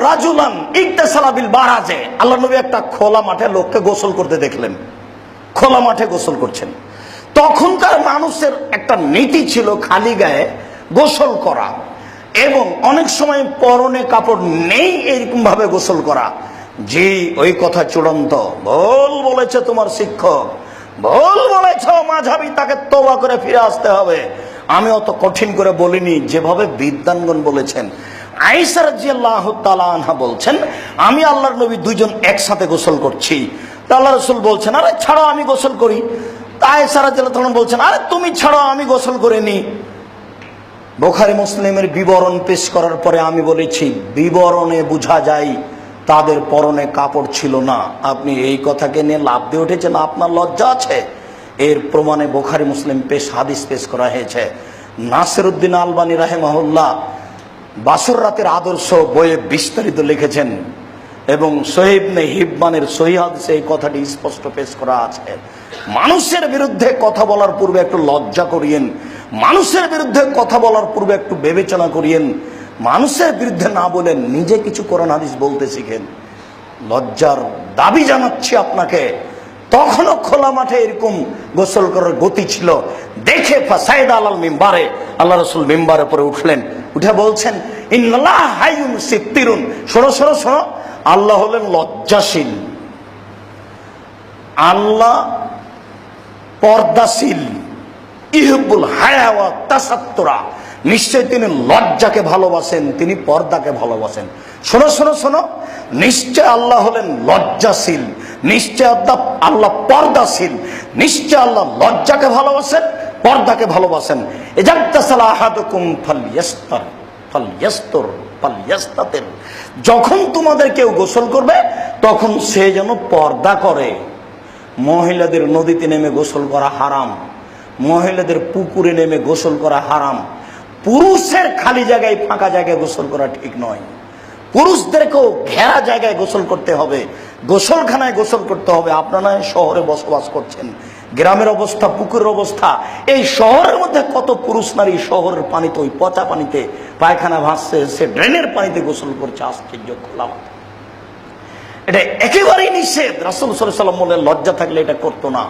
রাজুলান ইকতেসালাবিল বারাজে। আল্লাহ নবী একটা খোলা মাঠে লোককে গোসল করতে দেখলেন। খোলা মাঠে গোসল করছেন। তখনকার মানুষের একটা নীতি ছিল খালি গায়ে গোসল করা। এবং অনেক সময় পরনে কাপড় নেই এরকম ভাবে গোসল করা। জি, ওই কথা চূড়ান্ত। ভুল বলেছে তোমার শিক্ষক। ভুল বলেছ, মাঝাবি, তাকে তোবা করে ফিরে আসতে হবে। আমি অত কঠিন করে বলিনি, যেভাবে বিদ্যানগণ বলেছেন। আইসার আল্লাহ আনহা বলছেন, আমি আল্লাহর নবী দুইজন একসাথে গোসল করছি। আল্লাহ রসুল বলছেন, আরে ছাড়ো, আমি গোসল করি। তাই সারা তখন বলছেন, আরে তুমি ছাড়ো, আমি গোসল করে নি বোখারি মুসলিমের বিবরণ পেশ করার পরে আমি বলেছি, বিবরণে বোঝা যায়, তাদের পরনে কাপড় ছিল না। আপনি এই কথাকে নিয়ে লাভ দিয়ে উঠেছেন, আপনার লজ্জা আছে। এর প্রমাণে বোখারি মুসলিম পেশ হাদিস পেশ করা হয়েছে। নাসির উদ্দিন আলবানী রাহেমাহুল্লাহ বাসর রাতের আদর্শ বইয়ে বিস্তারিত লিখেছেন এবং সোহেবনে হিব্বানের সহিহাদিসে এই কথাটি স্পষ্ট পেশ করা আছে। মানুষের বিরুদ্ধে কথা বলার পূর্বে একটু লজ্জা করিয়েন। মানুষের বিরুদ্ধে কথা বলার পূর্বে একটু বিবেচনা করিয়েন। মানুষের বিরুদ্ধে না বলেন নিজে কিছু কোরআন হাদিস বলতে শিখেন। লজ্জার দাবি জানাচ্ছি আপনাকে। তখনও খোলা মাঠে এরকম গোসল করার গতি ছিল। দেখে সাইদ আলাল মিম্বারে, আল্লাহ রসুল মিম্বারে পরে উঠলেন। উঠে বলছেন শোনো শোনো শোনো। আল্লাহ হলেন লজ্জাশীল। আল্লাহ পর্দাশীল। ইহবুল হায়াওয়া তাসাত্তরা। নিশ্চয় তিনি লজ্জাকে ভালোবাসেন, তিনি পর্দাকে ভালোবাসেন। শোনো শোনো শোনো। নিশ্চয় আল্লাহ হলেন লজ্জাশীল। নিশ্চয় আল্লাহ আল্লাহ পর্দাশীল। নিশ্চয় আল্লাহ লজ্জাকে ভালোবাসেন। পর্দাকে ভালোবাসেন। যখন তোমাদের কেউ গোসল করবে, তখন সে যেন পর্দা করে। মহিলাদের নদীতে নেমে গোসল করা হারাম। মহিলাদের পুকুরে নেমে গোসল করা হারাম। পুরুষের খালি জায়গায় ফাঁকা জায়গায় গোসল করা ঠিক নয়। পুরুষদেরকেও ঘেরা জায়গায় গোসল করতে হবে। গোসলখানায় গোসল করতে হবে আপনারা শহরে বসবাস করছেন। গ্রামের অবস্থা, পুকুরের অবস্থা, এই শহরের মধ্যে কত পুরুষ নারী শহরের পানিতে, ওই পচা পানিতে, পায়খানা ভাসছে, সে ড্রেনের পানিতে গোসল করছে আশ্চর্য খোলা। এটা একেবারেই নিষেধ। রাসুল সাল্লাম বলে লজ্জা থাকলে এটা করতো না।